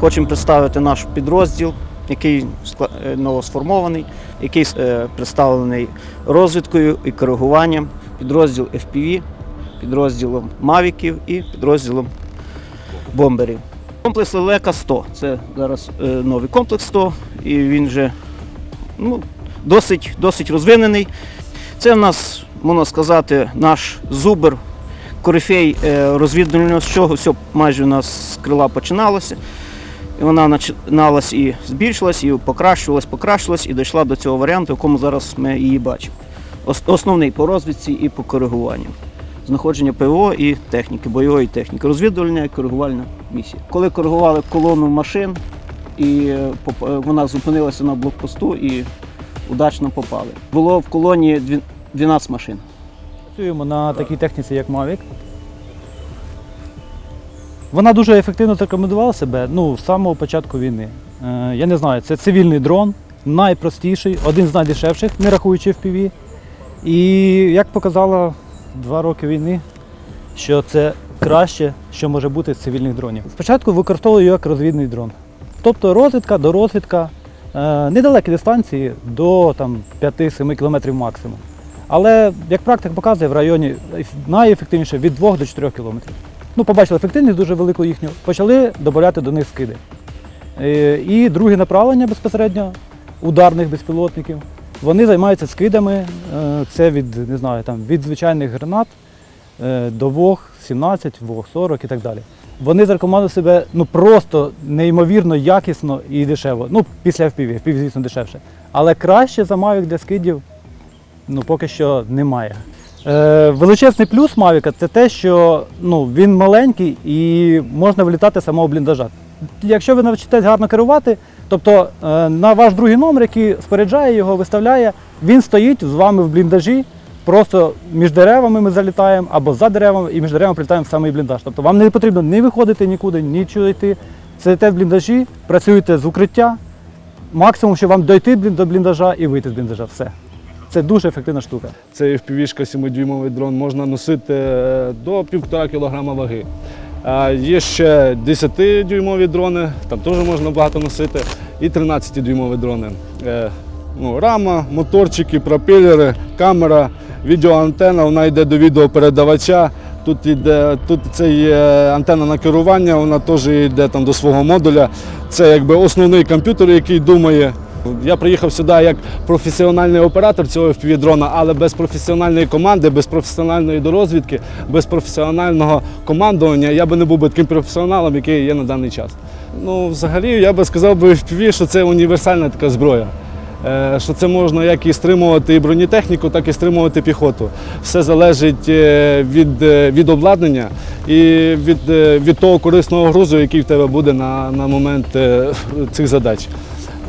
Хочемо представити наш підрозділ, який е, новосформований, який е, представлений розвідкою і коригуванням, підрозділ FPV, підрозділом Мавіків і підрозділом бомберів. Комплекс Лелека 100. Це зараз е, новий комплекс 100, і він вже ну, досить, досить розвинений. Це в нас, можна сказати, наш зубр, корифей розвідувального, з чого все майже у нас з крила починалося. І вона починалась і збільшилась, і покращувалась, покращувалась, і дійшла до цього варіанту, в якому зараз ми її бачимо. Основний по розвідці і по коригуванню. Знаходження ПВО і техніки, бойової техніки, розвідувальна і коригувальна місія. Коли коригували колону машин, і е, е, вона зупинилася на блокпосту і удачно попали. Було в колонії 12 машин. Працюємо на такій техніці, як Mavic. Вона дуже ефективно зарекомендувала себе ну, з самого початку війни. Е, я не знаю, це цивільний дрон, найпростіший, один з найдешевших, не рахуючи FPV. І як показало два роки війни, що це краще, що може бути з цивільних дронів. Спочатку використовую його як розвідний дрон. Тобто розвідка до розвідка, е, недалекі дистанції до там, 5-7 км максимум. Але, як практика показує, в районі найефективніше від 2 до 4 кілометрів. Ну, побачили ефективність дуже велику їхню, почали додати до них скиди. Е, І друге направлення безпосередньо ударних безпілотників. Вони займаються скидами. е, Це від, не знаю, там, від звичайних гранат е, до ВОГ 17, ВОГ 40 і так далі. Вони зарекомендували себе ну, просто неймовірно якісно і дешево. Ну, після FPV, FPV, звісно, дешевше. Але краще за Mavic для скидів ну, поки що немає. Е, величезний плюс Mavic це те, що ну, він маленький і можна влітати з самого бліндажа. Якщо ви навчитесь гарно керувати, тобто е, на ваш другий номер, який споряджає його, виставляє, він стоїть з вами в бліндажі, просто між деревами ми залітаємо або за деревами, і між деревами прилітаємо в самий бліндаж. Тобто вам не потрібно ні виходити нікуди, нічого йти. Сидите в бліндажі, працюєте з укриття, максимум, що вам дойти до бліндажа і вийти з бліндажа. Все. Це дуже ефективна штука. Це FPV-шка 7-дюймовий дрон, можна носити е, до 1,5 кг ваги. Є ще 10-дюймові дрони, там теж можна багато носити, і 13-дюймові дрони. Е, Ну, рама, моторчики, пропелери, камера, відеоантена, вона йде до відеопередавача. Тут йде, тут це є антенна на керування, вона теж йде там до свого модуля. Це якби основний комп'ютер, який думає. Я приїхав сюди як професіональний оператор цього FPV-дрона, але без професіональної команди, без професіональної дорозвідки, без професіонального командування я би не був би таким професіоналом, який є на даний час. Ну, взагалі, я би сказав би FPV, що це універсальна така зброя. Е, Що це можна як і стримувати і бронетехніку, так і стримувати піхоту. Все залежить е, від, е, від обладнання і від, від того корисного грузу, який в тебе буде на, на момент цих задач.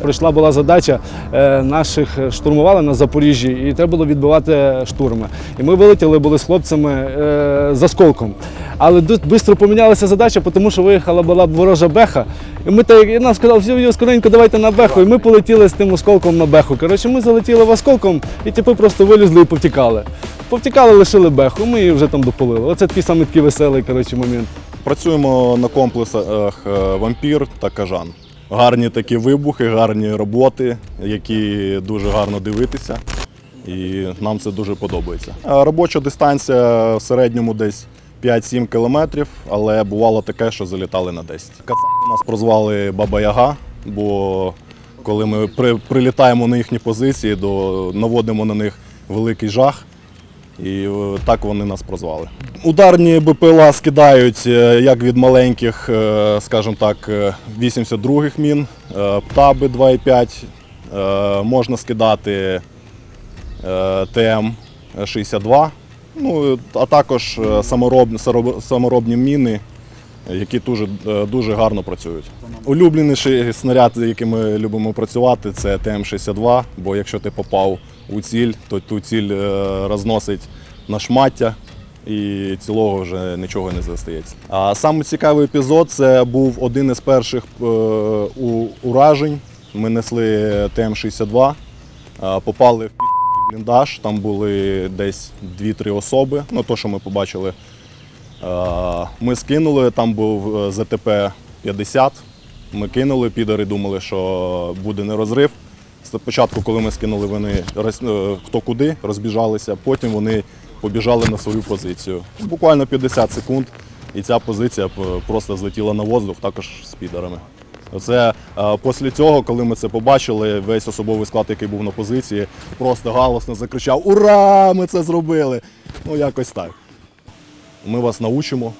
Прийшла була задача, е, наших штурмували на Запоріжжі, і треба було відбивати штурми. І ми вилетіли були з хлопцями е, з осколком. Але дуже швидко помінялася задача, тому що виїхала була ворожа беха. І ми так, і нам сказали, скоренько давайте на беху. І ми полетіли з тим осколком на беху. Коротше, ми залетіли в осколком і типу просто вилізли і повтікали. Повтікали, лишили беху, ми її вже там дополили. Оце такий саме такий веселий коротше, момент. Працюємо на комплексах е, вампір та кажан. Гарні такі вибухи, гарні роботи, які дуже гарно дивитися. І нам це дуже подобається. Робоча дистанція в середньому десь 5-7 кілометрів, але бувало таке, що залітали на 10. Кацапи нас прозвали Баба Яга, бо коли ми при, прилітаємо на їхні позиції, до, наводимо на них великий жах. І е, так вони нас прозвали. Ударні БПЛА скидають е, як від маленьких, е, скажімо так, е, 82-х мін, птаби 2,5, е, можна скидати е, ТМ-62, ну, а також саморобні, саморобні міни, які дуже, дуже гарно працюють. Улюбленіший снаряд, яким ми любимо працювати, це ТМ-62, бо якщо ти попав у ціль, то ту ціль е, розносить на шмаття і цілого вже нічого не застається. А саме цікавий епізод це був один із перших е, уражень. Ми несли ТМ-62, е, попали в бліндаж, там були десь 2-3 особи, ну то, що ми побачили. Ми скинули, там був е, ЗТП-50, Ми кинули, підари думали, що буде не розрив. Спочатку, коли ми скинули, вони е, хто куди розбіжалися, потім вони побіжали на свою позицію. Буквально 50 секунд, і ця позиція просто злетіла на воздух, також з підарами. Це е, після цього, коли ми це побачили, весь особовий склад, який був на позиції, просто галосно закричав: Ура! Ми це зробили! Ну, якось так. Ми вас научимо,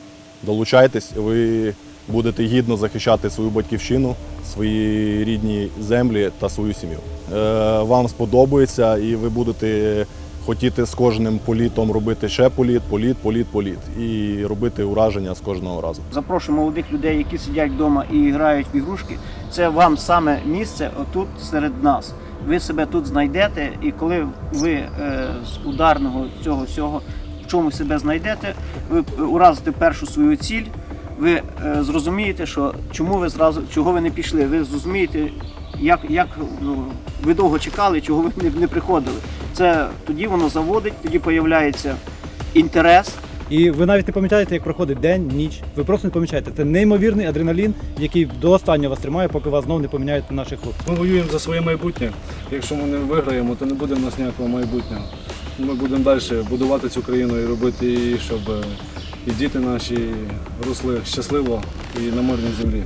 долучайтесь, ви будете гідно захищати свою батьківщину, свої рідні землі та свою сім'ю. Е, Вам сподобається, і ви будете хотіти з кожним політом робити ще політ, політ, політ, політ і робити ураження з кожного разу. Запрошую молодих людей, які сидять вдома і грають в ігрушки. Це вам саме місце отут серед нас. Ви себе тут знайдете, і коли ви е, з ударного цього всього в чому себе знайдете, ви уразите першу свою ціль. Ви е, зрозумієте, що чому ви зразу чого ви не пішли. Ви зрозумієте, як, як ну, ви довго чекали, чого ви не, не приходили. Це тоді воно заводить, тоді появляється інтерес. І ви навіть не пам'ятаєте, як проходить день, ніч. Ви просто не помічаєте. Це неймовірний адреналін, який до останнього вас тримає, поки вас знов не поміняють на наших хлопців. Ми воюємо за своє майбутнє. Якщо ми не виграємо, то не буде в нас ніякого майбутнього. Ми будемо далі будувати цю країну і робити її, щоб і діти наші росли щасливо і на мирній землі.